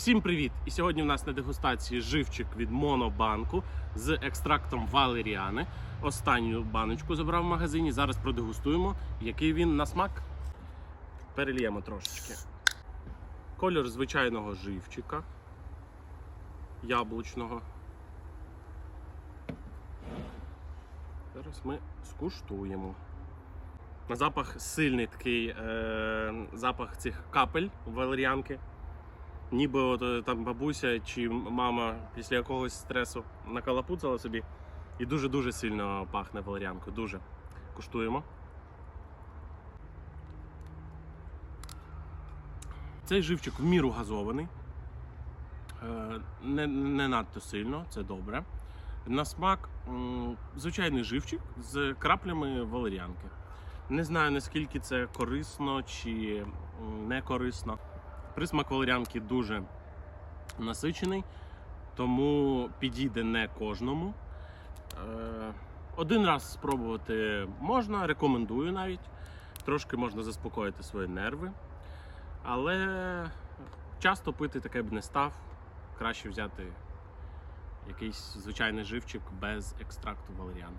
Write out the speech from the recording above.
Всім привіт! І сьогодні в нас на дегустації живчик від Монобанку з екстрактом валеріани. Останню баночку забрав в магазині. Зараз продегустуємо, який він на смак. Перельємо трошечки. Кольор звичайного живчика. Яблучного. Зараз ми скуштуємо. На запах сильний такий е, запах цих капель валеріанки. Ніби от е, там бабуся чи мама після якогось стресу накалапуцала собі. І дуже-дуже сильно пахне валеріанкою. Дуже. Куштуємо. Цей живчик в міру газований. Е, Не, не надто сильно, це добре. На смак звичайний живчик з краплями валеріанки. Не знаю наскільки це корисно чи не корисно. Присмак валеріанки дуже насичений, тому підійде не кожному. Е, Один раз спробувати можна, рекомендую навіть. Трошки можна заспокоїти свої нерви. Але часто пити таке б не став. Краще взяти якийсь звичайний живчик без екстракту валеріани.